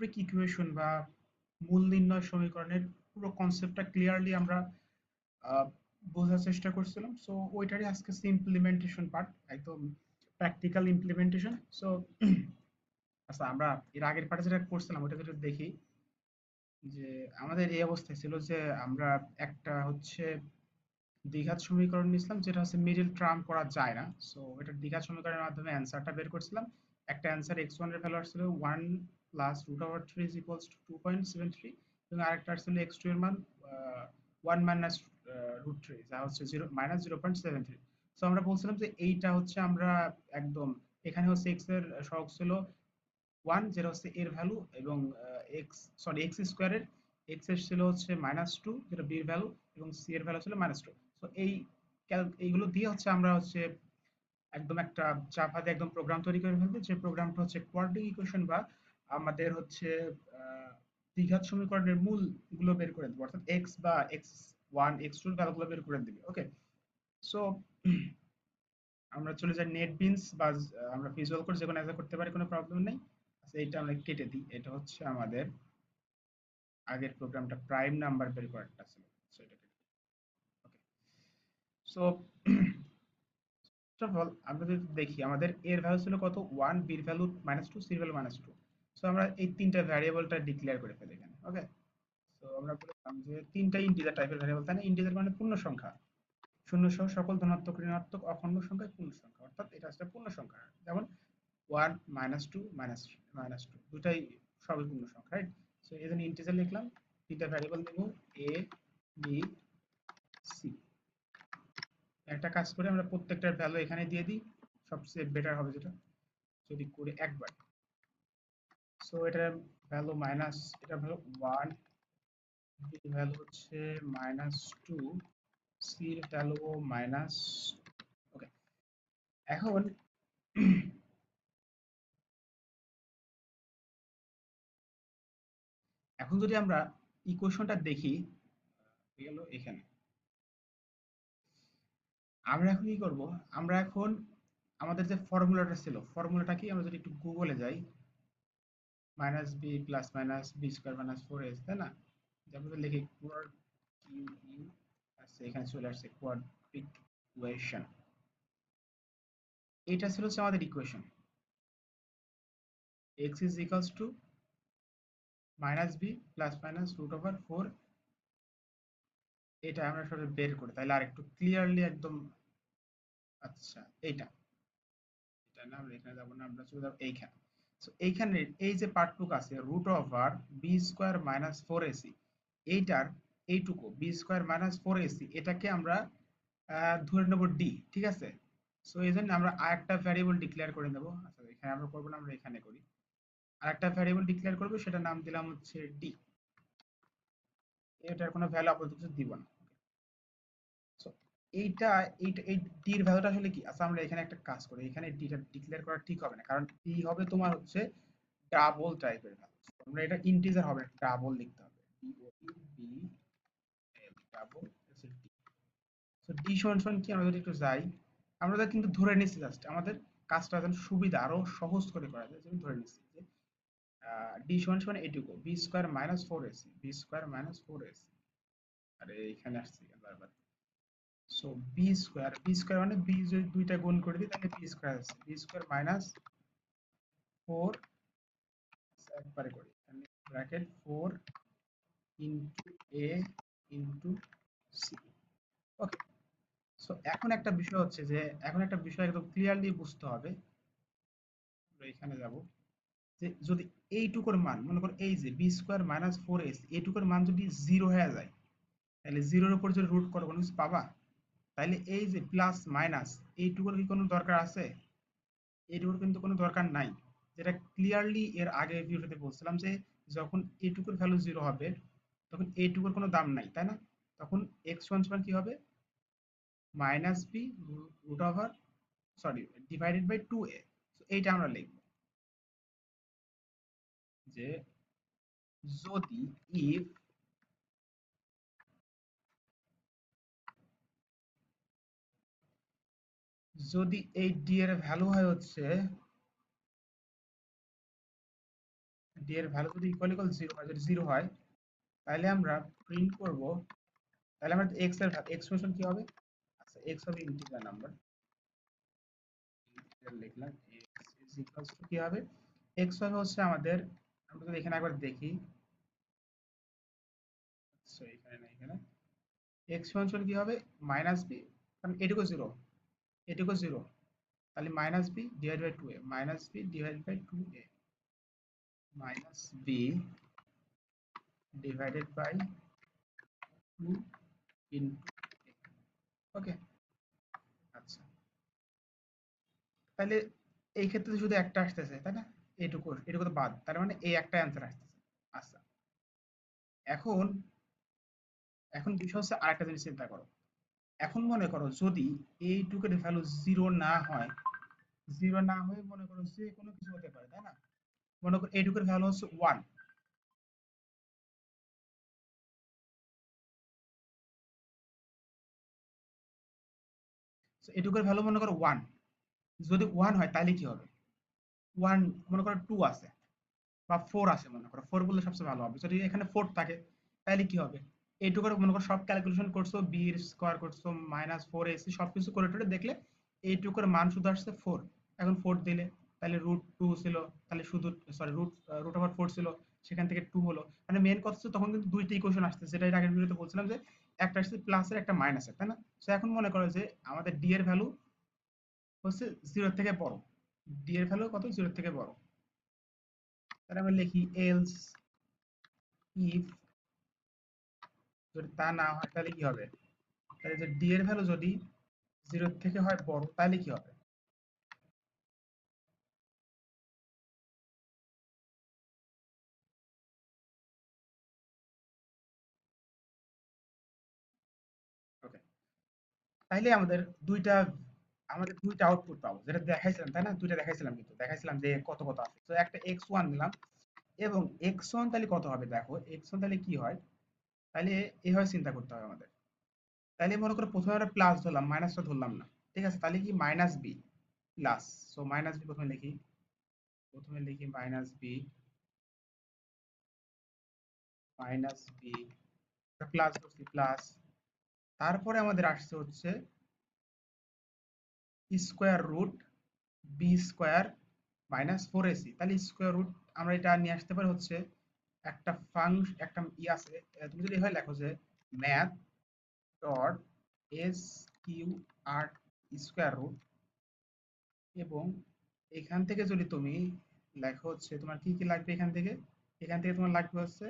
Parametric equation বা মূল নির্ণয় সমীকরণের পুরো কনসেপ্টটা ক্লিয়ারলি আমরা বোঝার চেষ্টা করছিলাম। সো ওইটারই আজকে ইমপ্লিমেন্টেশন পার্ট একদম প্র্যাকটিক্যাল ইমপ্লিমেন্টেশন সো আচ্ছা আমরা এর আগের পার্টে যেটা করছিলাম ওটা যদি দেখি। যে আমাদের এই অবস্থায় ছিল যে আমরা একটা হচ্ছে দ্বিঘাত সমীকরণ নিয়েছিলাম, যেটা হচ্ছে মিডল টার্ম করা যায় না। সো এটা দ্বিঘাত সমীকরণের মাধ্যমে অ্যান্সারটা বের করছিলাম। একটা অ্যান্সার এক্স ওয়ানের ভ্যালু আসছিল one plus root over three is equals to two point seven three এবং আরেকটা আসছিল এক্স টু এর মান ওয়ান মাইনাস রুট থ্রি যা minus zero point seven three so আমরা বলছিলাম যে এইটা হচ্ছে আমরা একদম, এখানে হচ্ছে এক্সের সহগ ছিল ওয়ান যেটা হচ্ছে এর ভ্যালু এবং এক্স সরি এক্স স্কোয়ারের এক্সের ছিল হচ্ছে মাইনাস টু যেটা বির ভ্যালু এবং সি এর ভ্যালু ছিল মাইনাস টু এই এইগুলো দিয়ে হচ্ছে আমরা হচ্ছে একদম একটা জাভাতে একদম প্রোগ্রাম তৈরি করে ফেলব যে প্রোগ্রামটা হচ্ছে কোয়াড্রিক ইকুয়েশন বা আমাদের হচ্ছে দ্বিঘাত সমীকরণের মূলগুলো বের করে দেবো। অর্থাৎ এক্স বা এক্স ওয়ান এক্স টু ভ্যালুগুলো বের করে দিবে ওকে সো আমরা চলে যাই নেট বিনস বা আমরা ভিজুয়াল করে যে কোনো অ্যাজা করতে পারি, কোনো প্রবলেম নেই। আচ্ছা এটা আমরা কেটে দিই। এটা হচ্ছে আমাদের আগের প্রোগ্রামটা প্রাইম নাম্বার বের করাটা ছিল। সো এটা সো ফার্স্ট অফ অল আমরা যদি দেখি, আমাদের এর ভ্যালু ছিল কত? ওয়ান বির ভ্যালু মাইনাস টু সির ভ্যালু মাইনাস টু সো আমরা এই তিনটা ভ্যারিয়েবলটা ডিক্লেয়ার করে ফেলি এখানে ওকে সো আমরা বললাম যে তিনটা ইন্টিজার টাইপের ভ্যারিয়েবল তাই না ইন্টিজার মানে পূর্ণ সংখ্যা। শূন্য সহ সকল ধনাত্মক, ঋণাত্মক, অখণ্ড সংখ্যা পূর্ণ সংখ্যা, অর্থাৎ এটা হচ্ছে পূর্ণ সংখ্যা। যেমন one minus two minus minus two দুটাই সবই পূর্ণ সংখ্যা রাইট সো এই জন্য ইন্টিজার লিখলাম, তিনটা ভ্যারিয়েবল দেব এ বি সি একটা কাজ করে আমরা প্রত্যেকটার ভ্যালু এখানে দিয়ে দিই, সবচেয়ে বেটার হবে যেটা, যদি করে একবার। সো এটার ভ্যালু মাইনাস এটা ভ্যালু ওয়ান বি ভ্যালু হচ্ছে মাইনাস টু সির ভ্যালু মাইনাস ওকে এখন এখন যদি আমরা ইকুয়েশনটা দেখি গেল এখানে। আমরা এখন কি করব? আমরা এখন আমাদের যে ফর্মুলাটা ছিল ফর্মুলাটা কি? আমরা যদি একটু গুগলে যাই minus B plus minus B square minus four S তাই না? যেমন লিখি কোয়াড কিউ ইউ আসছে এখানে চলে আসছে কোয়াড্রিক ইকুয়েশন এটা ছিল আমাদের equation x is equals to minus B plus minus root over four এটা আমরা সবাই বের করি, তাহলে আর একটু ক্লিয়ারলি একদম আচ্ছা এইটা। এটা না, আমরা এখানে যাব না, আমরা চলে যাব এইখানে। এইখানে এই যে পার্টটুকু আছে root over B square minus four AC এইটার এইটুকু B square minus four AC এটাকে আমরা ধরে নেব ডি ঠিক আছে? সো এই জন্য আমরা আরেকটা ভ্যারিয়েবল ডিক্লেয়ার করে নেব। আচ্ছা এখানে আমরা করব না, আমরা এখানে করি। আরেকটা ভ্যারিয়েবল ডিক্লেয়ার করব সেটা নাম দিলাম হচ্ছে ডি এটার কোনো ভ্যালু আপাতত দিব না। এইটা এইটা, এই ডির ভ্যালুটা আসলে কি? আচ্ছা আমরা এখানে একটা কাজ করি। এখানে ডিটা ডিক্লেয়ার করা ঠিক হবে না। কারণ ডি হবে তোমার হচ্ছে ডাবল টাইপের ভ্যালু আমরা এটা ইন্টিজার হবে ডাবল লিখতে হবে। ডাবল ডি সমান সমান কি? আমরা যদি একটু যাই, আমরা কিন্তু ধরে নিচ্ছি জাস্ট আমাদের কাজটা যেন সুবিধা আরও সহজ করে করা যায়, যেমন ধরে নিচ্ছি যে ডি সমান সমান এটুকু B square minus four AC B square minus four AC আরে, এখানে আসছি, বারবার। So B square B square মানে বি যদি দুইটা গুণ করে দিই, তাহলে বি স্কোয়ার আছে। বি স্কোয়ার মাইনাস ফোর একবারে করি। Bracket four into A into C okay so এখন একটা বিষয় হচ্ছে যে, এখন একটা বিষয় একদম ক্লিয়ারলি বুঝতে হবে। এখানে যাব। যে, যদি এইটুকুর মান, মনে করো এই যে B square minus four S এইটুকুর মান যদি জিরো হয়ে যায়, তাহলে জিরোর উপর যদি রুট করো কোনো কিছু পাবা? তাহলে এই যে প্লাস মাইনাস এইটুকুর কি কোনো দরকার আছে? এইটুকুর কিন্তু কোনো দরকার নাই। যেটা ক্লিয়ারলি এর আগে ভিডিওতে বলছিলাম যে, যখন এইটুকুর ভ্যালু জিরো হবে, তখন এইটুকুর কোনো দাম নাই, তাই না? তখন এক্স ওয়ান সমান কি হবে? Minus B root over sorry divided by two A এইটা আমরা লিখব। যে যদি ইফ যদি এই ডি এর ভ্যালু হয় হচ্ছে ডি এর ভ্যালু যদি ইকুয়াল ইকুয়াল জিরো হয় যদি জিরো হয় তাহলে আমরা প্রিন্ট করব তাহলে আমরা এক্সের এক্সপ্রেশন কি হবে? আচ্ছা এক্স হবে ইন্টিজার নাম্বার লিখলাম এক্স ইজ ইকুয়ালস টু কি হবে? এক্স হবে হচ্ছে আমাদের, আমরা যদি এখানে একবার দেখি আচ্ছা এখানে না, এখানে এক্সপেনশন কি হবে? মাইনাস বি কারণ এটুকু জিরো এটুকু জিরো তাহলে minus B divide by two A minus B divide by two A minus B divided by two into okay আচ্ছা। তাহলে এই ক্ষেত্রে শুধু একটা আসতেছে, তাই না? এইটুকু এটুকু তো বাদ। তার মানে এই একটা অ্যান্সার আসতেছে। আচ্ছা। এখন এখন বিষয় হচ্ছে আরেকটা জিনিস চিন্তা করো। এখন মনে করো যদি এইটুকুর ভ্যালু জিরো না হয় জিরো না হয়ে মনে করো যে কোনো কিছু হতে পারে, তাই না? মনে করো এইটুকুর ভ্যালু হচ্ছে ওয়ান এটুকুর ভ্যালু মনে করো ওয়ান যদি ওয়ান হয়, তাহলে কি হবে? ওয়ান মনে করো টু আছে, বা ফোর আছে মনে করো। ফোর বললে সবচেয়ে ভালো হবে। যদি এখানে ফোর থাকে, তাহলে কি হবে? এইটুকুর মনে করো সব ক্যালকুলেশন করছ বি এর স্কোয়ার করছ মাইনাস ফোর এসি সবকিছু করে টোরে দেখলে এইটুকুর মান শুধু আসছে ফোর এখন ফোর দিলে তাহলে রুট টু ছিল, তাহলে শুধু sorry root root over four ছিল, সেখান থেকে টু হলো। মানে মেন কথা হচ্ছে তখন কিন্তু দুইটা ইকুয়েশন আসছে, যেটা এর আগের ভিডিওতে বলছিলাম যে একটা আসছে প্লাসের একটা মাইনাসের তাই না? তো এখন মনে করো যে আমাদের ডি এর ভ্যালু হচ্ছে জিরো থেকে বড়। ডি এর ভ্যালু কত? জিরো থেকে বড়। তাহলে আমরা লিখি এলস ইফ যদি তা না হয়, তাহলে কি হবে? তাহলে যে ডি এর ভ্যালু যদি জিরো থেকে হয় বড়, তাহলে কি হবে? তাইলে আমাদের দুইটা আমাদের দুইটা আউটপুট পাবো। যেটা দেখাইছিলাম, তাই না? দুইটা দেখাইছিলাম কিন্তু। দেখাইছিলাম যে কত কত আছে। তো একটা এক্স ওয়ান দিলাম এবং এক্স ওয়ান তাহলে কত হবে? দেখো এক্স ওয়ান তাহলে কি হয়? তাহলে এভাবে চিন্তা করতে হবে আমাদের। তাহলে মনে করো প্রথমে আমরা প্লাস ধরলাম মাইনাসটা ধরলাম না। ঠিক আছে? তাহলে কি minus B plus so minus B প্রথমে লিখি। প্রথমে লিখি minus B minus B plus করছি প্লাস তারপরে আমাদের আসছে হচ্ছে square root B square minus four AC তাহলে স্কোয়ার রুট আমরা এটা নিয়ে আসতে পারি হচ্ছে একটা ফাংশ একটা ই আছে তুমি যদি এভাবে লেখো যে math dot S Q R square root এবং এখান থেকে যদি তুমি লেখো হচ্ছে তোমার কি কি লাগবে এখান থেকে? এখান থেকে তোমার লাগবে হচ্ছে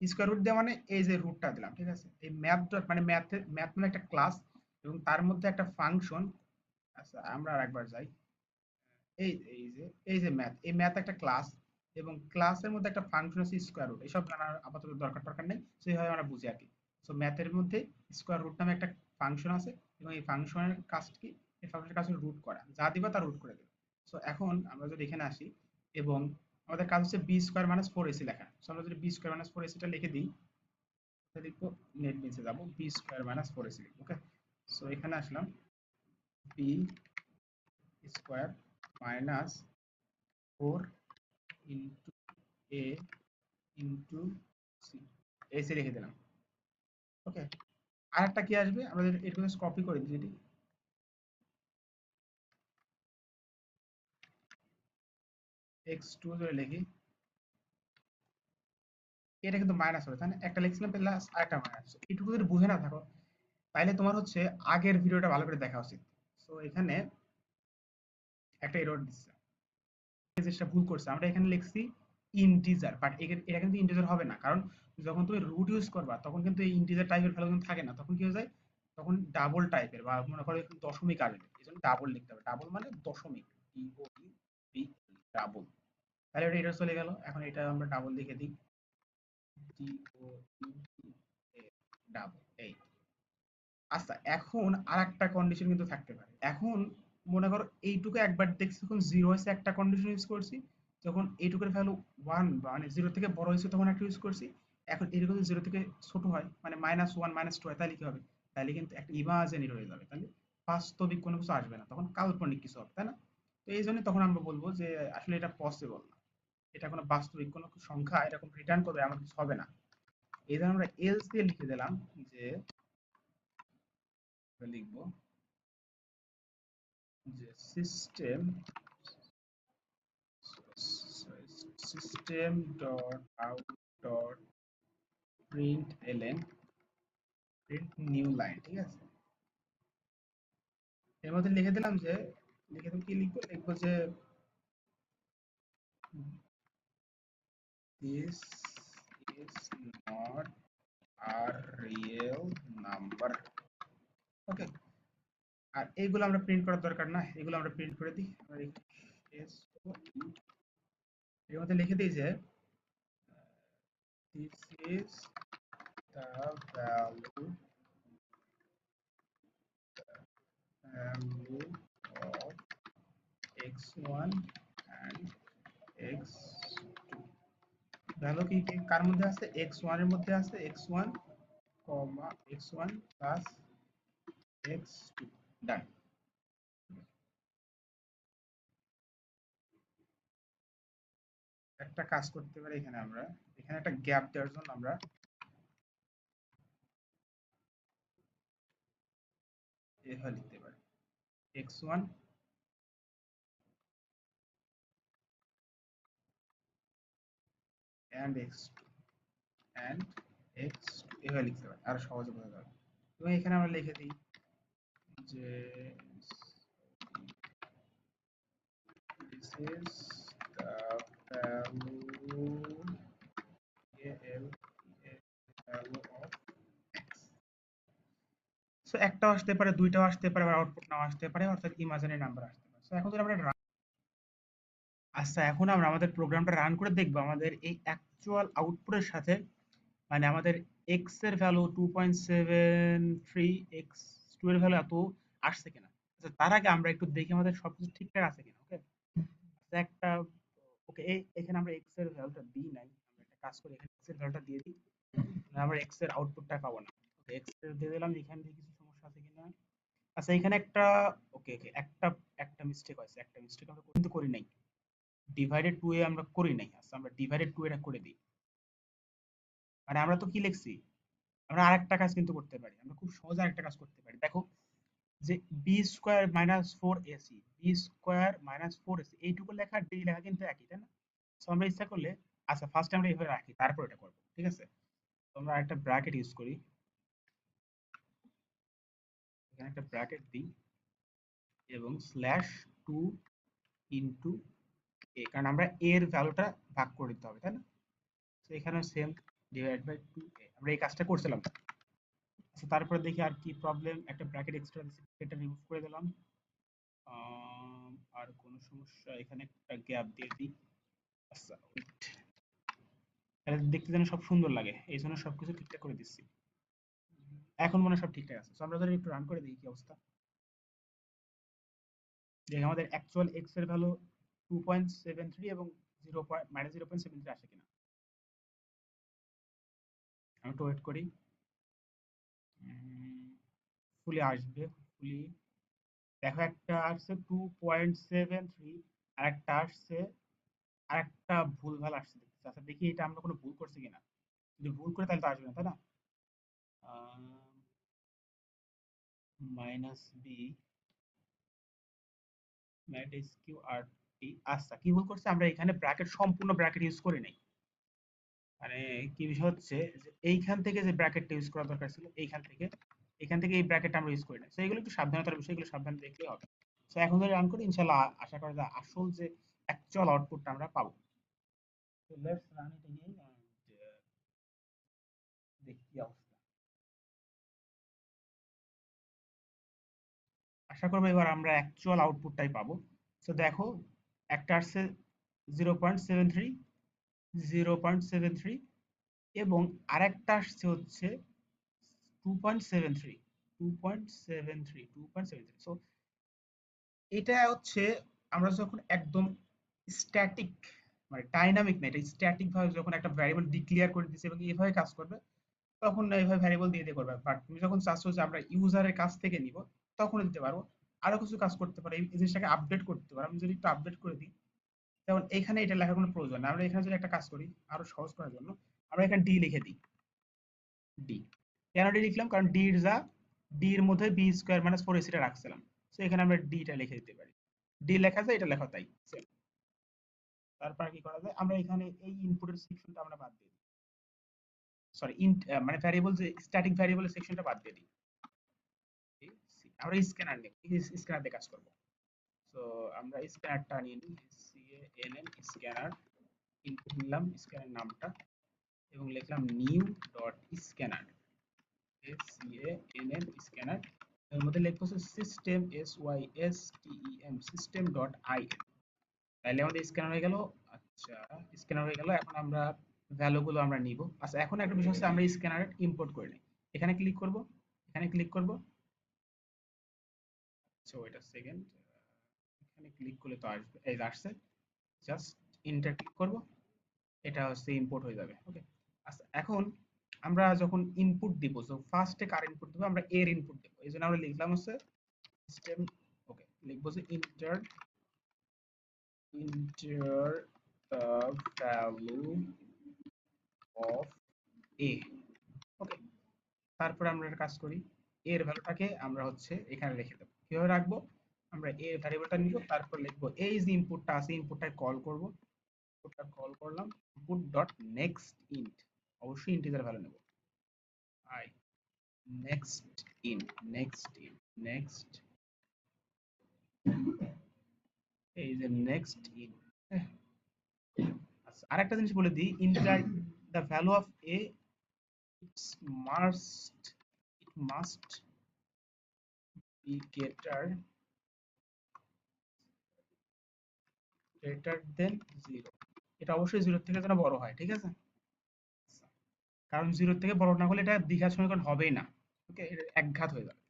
স্কোয়ার রুট দেওয়া মানে এই যে রুটটা দিলাম, ঠিক আছে? এই ম্যাথ ডট মানে ম্যাথে ম্যাথ মানে একটা ক্লাস এবং তার মধ্যে একটা ফাংশন আচ্ছা আমরা আরেকবার যাই, এই এই যে এই যে ম্যাথ এই ম্যাথ একটা ক্লাস এবং ক্লাসের মধ্যে একটা ফাংশন আছে স্কোয়ার রুট এইসব জানার আপাতত দরকার দরকার নেই সেইভাবে আমরা বুঝি আর কি। সো ম্যাথের মধ্যে স্কোয়ার রুট নামে একটা ফাংশন আছে, এবং এই ফাংশনের কাজ কি? এই ফাংশনের কাজ রুট করা, যা দিবা তা রুট করে দেবে। সো এখন আমরা যদি এখানে আসি, এবং আমাদের কাজ হচ্ছে B square minus four AC লেখা। সো আমরা যদি বি স্কোয়ার মাইনাস ফোর এসিটা লিখে দিই লিখব নেট বেঞ্চে যাব B square minus four AC লিখব ওকে সো এখানে আসলাম B square minus four into A into C AC লিখে দিলাম। ওকে আর একটা কি আসবে? আমাদের এরকম কপি করে দিই এক্স টু ধরে লিখি। এটা কিন্তু মাইনাস হবে। তাই না একটা লিখছিলাম প্লাস আরেকটা মাইনাস এইটুকু যদি বুঝে না থাকো, তাহলে তোমার হচ্ছে আগের ভিডিওটা ভালো করে দেখা উচিত। সো এখানে একটা এরর দিচ্ছে। জিনিসটা ভুল করছে, আমরা এখানে লিখছি ইন্টিজার বাট এটা কিন্তু ইন্টিজার হবে না, কারণ যখন তুমি রুট ইউজ করবা, তখন কিন্তু এই ইন্টিজার টাইপের ভ্যালু কিন্তু থাকে না, তখন কি হয়ে যায়? তখন ডাবল টাইপের বা মনে করো দশমিক আসবে এই জন্য ডাবল লিখতে হবে ডাবল মানে দশমিক ডাবল তাহলে এটা এটা চলে গেল, এখন এটা আমরা ডাবল লিখে দিই ডাবল এই। আচ্ছা এখন আর একটা কন্ডিশন কিন্তু থাকতে পারে, এখন মনে করো এইটুকু একবার দেখছি যখন জিরো হয়েছে একটা কন্ডিশন ইউজ করছি, যখন এইটুকুর ভ্যালু ওয়ান মানে জিরো থেকে বড় হয়েছে তখন একটা ইউজ করছি, এখন এরকম জিরো থেকে ছোট হয় মানে মাইনাস ওয়ান মাইনাস টু হয়, তাহলে কি হবে? তাহলে কিন্তু একটা ইমাজিনারি হয়ে যাবে, তাহলে বাস্তবিক কোনো কিছু আসবে না, তখন কাল্পনিক কিছু হবে, তাই না? তো এই জন্য তখন আমরা বলব যে আসলে এটা পসিবল না। এটা কোনো বাস্তবিক কোনো সংখ্যা, এরকম রিটার্ন করবে এমন কিছু হবে না। এই ধরনের আমরা এলস দিয়ে লিখে দিলাম যে, লিখব। যে system system dot out dot print LN print new line ঠিক আছে এর মধ্যে লিখে দিলাম যে, লিখে দিলাম কি লিখব? লিখব যে, this is not a real number ওকে আর এইগুলো আমরা প্রিন্ট করার দরকার না, এগুলো আমরা প্রিন্ট করে দিই। এর মধ্যে লিখে দিই যে, this is the value value of x1 and x2 value কি কার মধ্যে আছে x1 এর মধ্যে আছে x1 কমা x1 প্লাস x2 ডান একটা কাজ করতে পারি এখানে আমরা। এখানে একটা গ্যাপ দেওয়ার জন্য আমরা এভাবে লিখতে পারি। X x1 and x2 and x2 এভাবে লিখতে পারি। আর সহজে বোঝা যাবে। এবং এখানে আমরা লিখে দিই যে সো একটাও আসতে পারে, দুইটাও আসতে পারে, আবার আউটপুট নাও আসতে পারে, অর্থাৎ ইমাজিনারি নাম্বার আসতে পারে। সো এখন যদি আমরা আচ্ছা এখন আমরা আমাদের প্রোগ্রামটা রান করে দেখব, আমাদের এই অ্যাকচুয়াল আউটপুটের সাথে মানে আমাদের এক্সের value two point seven three X two এর ভ্যালু এত আসছে কিনা? আচ্ছা তার আগে আমরা একটু দেখি আমাদের সবকিছু ঠিকঠাক আছে কিনা ওকে আচ্ছা একটা ওকে এই, এখানে আমরা এক্সের ভ্যালুটা দিই নাই, আমরা একটা কাজ করি, এখানে এক্সের ভ্যালুটা দিয়ে দিই আমরা এক্সের আউটপুটটা পাবো না এক্সের দিয়ে দিলাম, এখান থেকে কিছু সমস্যা আছে কিনা? আচ্ছা এখানে একটা ওকে ওকে একটা একটা মিস্টেক হয়েছে, একটা মিস্টেক আমরা কিন্তু করি নাই ডিভাইডেড টু এ আমরা করি নাই আচ্ছা আমরা ডিভাইডেড টু এটা করে দিই মানে আমরা তো কি লিখছি? আমরা আরেকটা কাজ কিন্তু করতে পারি। আমরা খুব সহজে আরেকটা কাজ করতে পারি। দেখো, যে B square minus four AC B square minus four AC এইটুকু লেখা ডি লেখা কিন্তু একই, তাই না? সো আমরা ইচ্ছা করলে আচ্ছা ফার্স্ট আমরা এইভাবে রাখি, তারপর এটা করব, ঠিক আছে? তো আমরা একটা ব্র্যাকেট ইউজ করি। এখানে একটা ব্র্যাকেট দিই এবং স্ল্যাশ টু ইন্টু এ কারণ আমরা এর ভ্যালুটা ভাগ করে দিতে হবে, তাই না? তো এখানে সেম ডিভাইড বাই টু আমরা এই কাজটা করছিলাম। আচ্ছা তারপরে দেখি আর কি প্রবলেম একটা ব্র্যাকেট এক্সট্রা এটা রিমুভ করে দিলাম। আর কোনো সমস্যা, এখানে একটা গ্যাপ দিয়ে দিই। আচ্ছা তাহলে দেখতে যেন সব সুন্দর লাগে, এই জন্য সবকিছু ঠিকঠাক করে দিচ্ছি। এখন মনে সব ঠিকঠাক আছে। আমরা ধরে একটু রান করে দিই, কি অবস্থা? দেখি আমাদের অ্যাকচুয়াল এক্সের ভ্যালু 2.73 এবং 0. মাইনাস 0.73 আসে কিনা। একটু ওয়েট করি। ফুলি আসবে, ফুলি। দেখো একটা আসছে 2.73 আর একটা আসছে আর একটা ভুলভাল আসছে আচ্ছা দেখি এটা আমরা কোনো ভুল করছি কিনা। যদি ভুল করে তাহলে তো আসবে না, তাই না? Minus B matrix Q R T আচ্ছা কি ভুল করছে? আমরা এখানে ব্র্যাকেট সম্পূর্ণ ব্র্যাকেট ইউজ করি নাই। মানে কি বিষয় হচ্ছে এইখান থেকে যে ব্র্যাকেটটা ইউজ করা দরকার ছিল, এইখান থেকে এখান থেকে এই ব্র্যাকেটটা আমরা ইউজ করি না। সেগুলো একটু সাবধানতার বিষয়গুলো সাবধানে দেখলেই হবে। সো এখন যদি রান করি ইনশাআল্লাহ আশা করা যায় আসল যে অ্যাকচুয়াল আউটপুটটা আমরা পাবো। তো let's run it again and দেখি কি অবস্থা। আশা করব এবার আমরা অ্যাকচুয়াল আউটপুটটাই পাবো। সো দেখো, একটা আসছে zero point seven three zero point seven three এবং আরেকটা আসছে হচ্ছে two point seven three two point seven three two point seven three so এটা হচ্ছে আমরা যখন একদম স্ট্যাটিক মানে ডাইনামিক না, এটা স্ট্যাটিক ভাবে যখন একটা ভ্যারিয়েবল ডিক্লেয়ার করে দিচ্ছে এবং এইভাবে কাজ করবে, তখন এইভাবে ভ্যারিয়েবল দিয়ে দিয়ে করবে। বাট তুমি যখন চাচ্ছ যে আমরা ইউজারের কাছ থেকে নিব তখন দিতে পারব। আরও কিছু কাজ করতে পারো, এই জিনিসটাকে আপডেট করতে পারো। আমি যদি একটু আপডেট করে দিই যেমন এখানে এটা লেখার কোনো প্রয়োজন নেই। আমরা এখানে যদি একটা কাজ করি আরও সহজ করার জন্য, আমরা এখানে ডি লিখে দিই। ডি কেন ডি লিখলাম? কারণ ডি এর যা ডি এর মধ্যে বি স্কোয়ার মাইনাস ফোর এসিটা রাখছিলাম। তো এখানে আমরা ডিটা লিখে দিতে পারি। ডি লেখা যায়, এটা লেখা তাই। সেম তারপর কি করা যায়? আমরা এখানে এই ইনপুটের সেকশনটা আমরা বাদ দিয়ে দিই। সরি মানে ভ্যারিয়েবল যে স্ট্যাটিক ভ্যারিয়েবলের সেকশনটা বাদ দিয়ে দিই। আমরা স্ক্যানার নেব স্ক্যানার দিয়ে কাজ করব। সো আমরা স্ক্যানারটা নিয়ে নিই C A N N scanner input নিলাম স্ক্যানার নামটা এবং লিখলাম new dot scanner C A N N scanner এর মধ্যে লিখব system S Y S T E M system dot I তাহলে আমাদের স্ক্যানার হয়ে গেল আচ্ছা স্ক্যানার হয়ে গেল, এখন আমরা ভ্যালু গুলো আমরা নিব। আচ্ছা এখন একটা বিষয় হচ্ছে আমরা স্ক্যানার ইম্পোর্ট করে নিই। এখানে ক্লিক করব, এখানে ক্লিক করব। আচ্ছা ওয়েট আ সেকেন্ড এখানে ক্লিক করলে তো আসবে, এই আসছে। জাস্ট ইন্টার ক্লিক এটা হচ্ছে ইম্পোর্ট হয়ে যাবে ওকে আচ্ছা এখন আমরা যখন ইনপুট দিব ফার্স্টে কার ইনপুট আমরা এর ইনপুট এই জন্য আমরা লিখলাম হচ্ছে সিস্টেম ওকে যে enter the value of a okay তারপর আমরা কাজ করি এর ভ্যালুটাকে আমরা হচ্ছে এখানে রেখে দেব। কীভাবে রাখব? আমরা এর ভ্যারিয়েবলটা নিব, তারপর লিখব এই যে ইনপুটটা আছে ইনপুটটাকে কল করব। ইনপুটটা কল করলাম ইনপুট ডট নেক্সট ইন্ট অবশ্যই ইন্টিজার ভ্যালু নেব। I next in next in next এই যে নেক্সট ইন আচ্ছা আরেকটা জিনিস বলে দিই integer the value of A it's must it must be greater greater than zero এটা অবশ্যই জিরো থেকে যেন বড় হয়, ঠিক আছে? কারণ জিরো থেকে বড় না হলে এটা দ্বিঘাত সমীকরণ হবেই না ওকে এটা একঘাত হয়ে যাবে।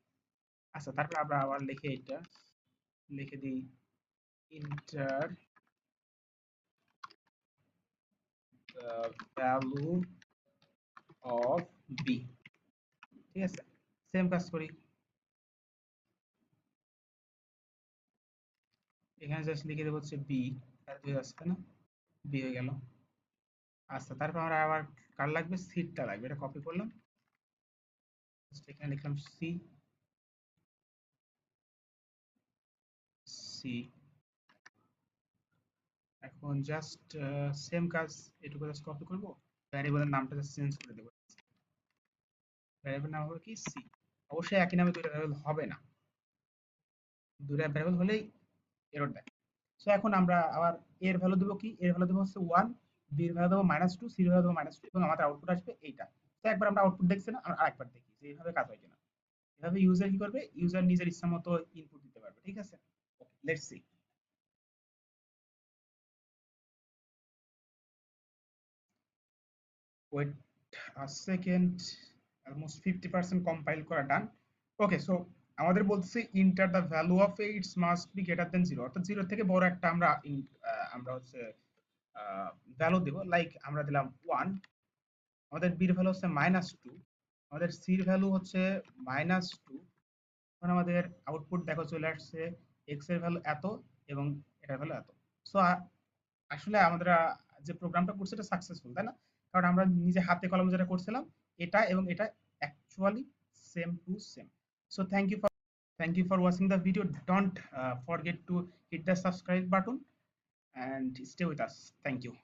আচ্ছা তারপর আমরা আবার লিখে এটা, লিখে দিই the value of b, ঠিক আছে? সেম কাজ করি। এখানে জাস্ট লিখে দেবো হচ্ছে বি আর দুই আসছে না? বি হয়ে গেল। আচ্ছা তারপর আমরা আবার কার লাগবে? সিটটা লাগবে, এটা কপি করলাম। এখানে লিখলাম সি সি এখন জাস্ট সেম কাজ এটুকু জাস্ট কপি করব। ভ্যারিয়েবলের নামটা জাস্ট চেঞ্জ করে দেব। ভ্যারিয়েবল নাম হবে কি? সি অবশ্যই একই নামে দুইটা ভ্যারিয়েবল হবে না। দুইটা ভ্যারিয়েবল হলেই এরর দেয় সো এখন আমরা আবার এর ভ্যালু দেবো কি? এর ভ্যালু দেবো হচ্ছে ওয়ান বি এর ভ্যালু দেবো মাইনাস টু সি এর ভ্যালু দেবো মাইনাস টু এবং আমাদের আউটপুট আসবে এইটা। তো একবার আমরা আউটপুট দেখছি না আর আরেকবার দেখি যে এইভাবে কাজ হয় কিনা। এভাবে ইউজার কি করবে? ইউজার নিজের ইচ্ছা মতো ইনপুট দিতে পারবে, ঠিক আছে? Okay let's see wait a second, almost 50% compile করা ডান ওকে so আমাদের বলতেছে enter the value of it must be greater than 0 অর্থাৎ 0 থেকে বড় একটা আমরা আমরা হচ্ছে ভ্যালু দেব। লাইক আমরা দিলাম 1 আমাদের এর ভ্যালু হচ্ছে -2 আমাদের c এর ভ্যালু হচ্ছে -2 এখন আমাদের আউটপুট দেখো চলে আসছে এক্সের ভ্যালু এত এবং এটার ভ্যালু এত। সো আসলে আমরা যে প্রোগ্রামটা করছি এটা সাকসেসফুল তাই না? কারণ আমরা নিজে হাতে কলমে যেটা করছিলাম, এটা এবং এটা actually same to same so thank you for thank you for watching the video. Don't uh, forget to hit the subscribe button and stay with us. Thank you.